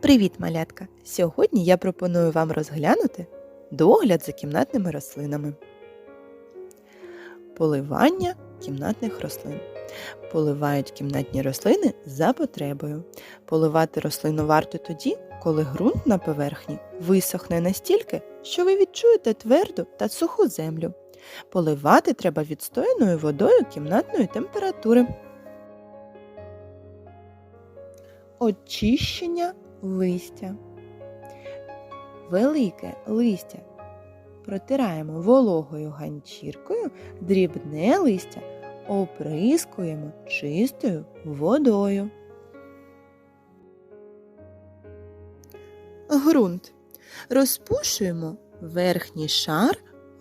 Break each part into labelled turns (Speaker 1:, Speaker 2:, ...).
Speaker 1: Привіт, малятка! Сьогодні я пропоную вам розглянути догляд за кімнатними рослинами. Поливання кімнатних рослин. Поливають кімнатні рослини за потребою. Поливати рослину варто тоді, коли ґрунт на поверхні висохне настільки, що ви відчуєте тверду та суху землю. Поливати треба відстояною водою кімнатної температури. Очищення листя. Велике листя протираємо вологою ганчіркою, дрібне листя оприскуємо чистою водою. Грунт. Розпушуємо верхній шар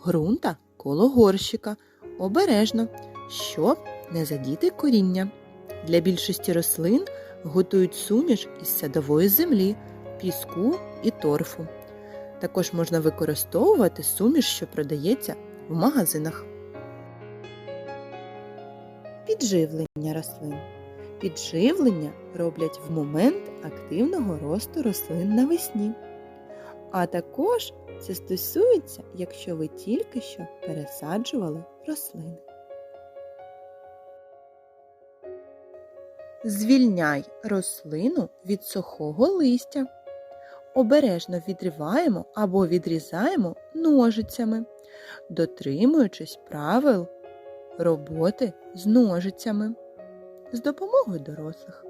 Speaker 1: ґрунта коло горщика обережно, щоб не задіти коріння. Для більшості рослин готують суміш із садової землі, піску і торфу. Також можна використовувати суміш, що продається в магазинах. Підживлення рослин. Підживлення роблять в момент активного росту рослин навесні. А також це стосується, якщо ви тільки що пересаджували рослини. Звільняй рослину від сухого листя. Обережно відриваємо або відрізаємо ножицями, дотримуючись правил роботи з ножицями з допомогою дорослих.